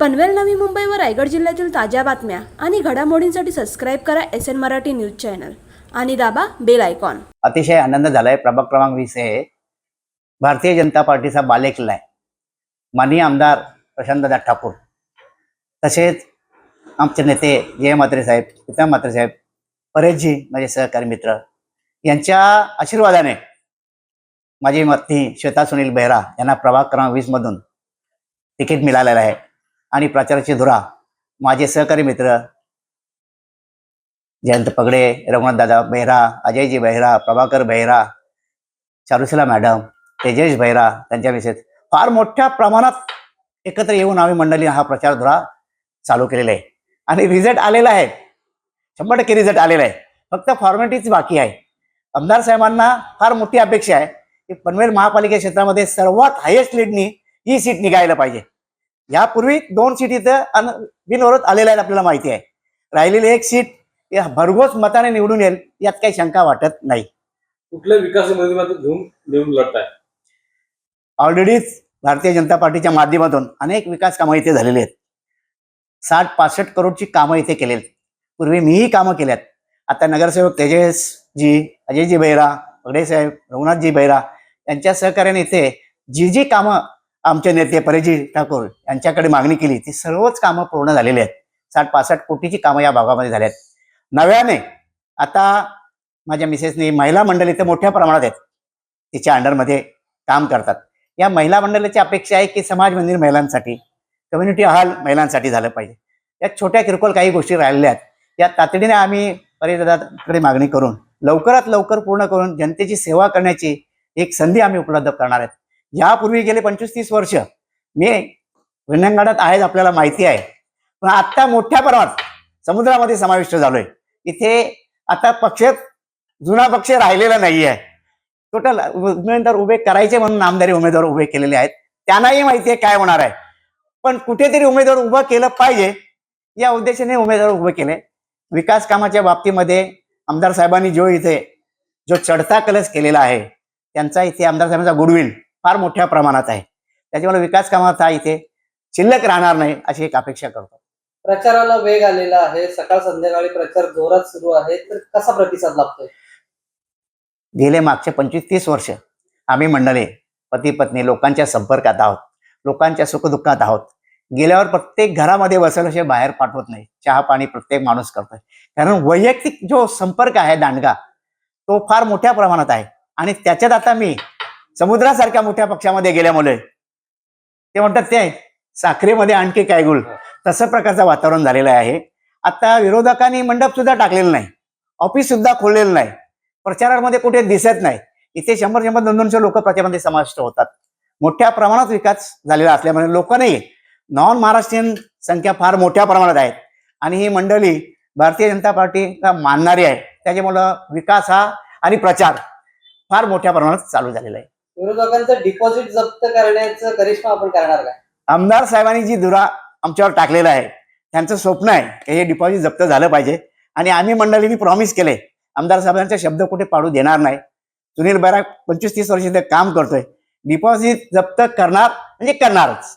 पनवेल नवी मुंबई व रायगड जिल्ह्यातील ताज्या बातम्या आणि घडामोडींसाठी सबस्क्राईब करा S N Marathi news channel. आणि दाबा बेल आयकॉन. अतिशय आनंद झालाय. प्रभाग क्रमांक वीस हे भारतीय जनता पार्टीचा बालेकिल्ला आहे. माननीय आमदार प्रशांतदा ठाकूर तसेच आमचे नेते जय म्हात्रे साहेब पिता म्हात्रे साहेब परेशजी माझे सहकारी मित्र यांच्या आशीर्वादाने माझी मत्ती श्वेता सुनील बेहरा यांना प्रभाग क्रमांक वीसमधून तिकीट मिळालेलं आहे. आणि प्रचाराची धुरा. माझे सहकारी मित्र जयंत पगडे रघुनाथदादा बेहरा अजयजी बेहरा प्रभाकर बेहरा चारुशिला मॅडम तेजेश बेहरा त्यांच्या मिसेस फार मोठ्या प्रमाणात एकत्र येऊन आम्ही मंडळी हा प्रचार धुरा चालू केलेला आहे. आणि रिझल्ट आलेला आहे. शंभर टक्के रिझल्ट आलेला आहे. फक्त फॉर्मॅलिटीच बाकी आहे. आमदार साहेबांना फार मोठी अपेक्षा आहे की पनवेल महापालिका क्षेत्रामध्ये सर्वात हायेस्ट लीडनी ही सीट निघायला पाहिजे. यापूर्वी दोन सीट इथं अन बिनवरत आलेल्या आहेत आपल्याला माहिती आहे. राहिलेली एक सीट या भरघोस मताने निवडून येईल यात काही शंका वाटत नाही. कुठल्या विकास घेऊन ऑलरेडीच भारतीय जनता पार्टीच्या माध्यमातून अनेक विकास कामं इथे झालेली आहेत. साठ पासष्ट करोडची कामं इथे केलेली. पूर्वी मीही कामं केल्यात. आता नगरसेवक तेजसजी अजयजी पगडे साहेब रघुनाथजी बेहरा यांच्या सहकार्याने इथे जी जी कामं आमचे नेते परेजी ठाकूर यांच्याकडे मागणी केली. ती सर्वच कामं पूर्ण झालेली आहेत. साठ पासष्ट कोटीची कामं या भागामध्ये झाली आहेत. नव्याने आता माझ्या मिसेसनी महिला मंडळ इथे मोठ्या प्रमाणात आहेत. तिच्या अंडरमध्ये काम करतात. या महिला मंडळाची अपेक्षा आहे की समाज मंदिर महिलांसाठी कम्युनिटी हॉल महिलांसाठी झालं पाहिजे. या छोट्या किरकोळ काही गोष्टी राहिलेल्या आहेत. या तातडीने आम्ही परिदादाकडे मागणी करून लवकरात लवकर पूर्ण करून जनतेची सेवा करण्याची एक संधी आम्ही उपलब्ध करणार आहेत. यापूर्वी गेले पंचवीस तीस वर्ष. मी विनंगडात आहेत आपल्याला माहिती आहे. पण आत्ता मोठ्या प्रमाणात समुद्रामध्ये समाविष्ट झालोय. इथे आता पक्ष जुना पक्ष राहिलेला नाही आहे टोटल उमेदवार उभे करायचे म्हणून नामदारी उमेदवार उभे केलेले आहेत. त्यांनाही माहिती आहे काय होणार आहे. पण कुठेतरी उमेदवार उभं केलं पाहिजे. या उद्देशाने उमेदवार उभे केले. विकास कामाच्या बाबतीमध्ये आमदार साहेबांनी जो इथे जो चढता कलश केलेला आहे त्यांचा इथे आमदार साहेबांचा गुडविल फार मोठ्या प्रमाणात आहे. त्याच्यामुळे विकास कामाचा इथे शिल्लक राहणार नाही अशी एक अपेक्षा करतो. प्रचाराला वेग आलेला आहे. सकाळ संध्याकाळी प्रचार जोरात सुरू आहे. तर कसा प्रतिसाद लाभतोय? गेले मागचे पंचवीस तीस वर्ष आम्ही मंडळी पती पत्नी लोकांच्या संपर्कात आहोत. लोकांच्या सुखदुःखात आहोत. गेल्यावर प्रत्येक घरामध्ये बसवल्याशिवाय बाहेर पाठवत नाही. चहा पाणी प्रत्येक माणूस करतोय. कारण वैयक्तिक जो संपर्क आहे दांडगा तो फार मोठ्या प्रमाणात आहे. आणि त्याच्यात आता मी समुद्रासारख्या मोठ्या पक्षामध्ये गेल्यामुळे ते म्हणतात ते साखरेमध्ये आणखी काय गुळ? तसं प्रकारचं वातावरण झालेलं आहे. आता विरोधकांनी मंडप सुद्धा टाकलेलं नाही. ऑफिस सुद्धा खोललेलं नाही. प्रचारामध्ये कुठे दिसत नाही. इथे शंभर शंभर दोन दोनशे लोक प्रचारामध्ये समाविष्ट होतात. मोठ्या प्रमाणात विकास झालेला असल्यामुळे लोक नाही नॉन महाराष्ट्रीयन संख्या फार मोठ्या प्रमाणात आहेत. आणि ही मंडळी भारतीय जनता पार्टीला मानणारी आहे. त्याच्यामुळं विकास हा आणि प्रचार फार मोठ्या प्रमाणात चालू झालेला आहे. विरोधकांचं डिपॉझिट जप्त करण्याचं करिश्मा आपण करणार काय? आमदार साहेबांनी जी धुरा आमच्यावर टाकलेला आहे त्यांचं स्वप्न आहे की हे डिपॉझिट जप्त झालं पाहिजे. आणि आम्ही मंडळींनी प्रॉमिस केले आमदार साहेबांचा शब्द कुठे पाडू देणार नाही. सुनील बैराग पंचवीस तीस वर्ष काम करतोय. डिपॉझिट जप्त करणार म्हणजे करणारच.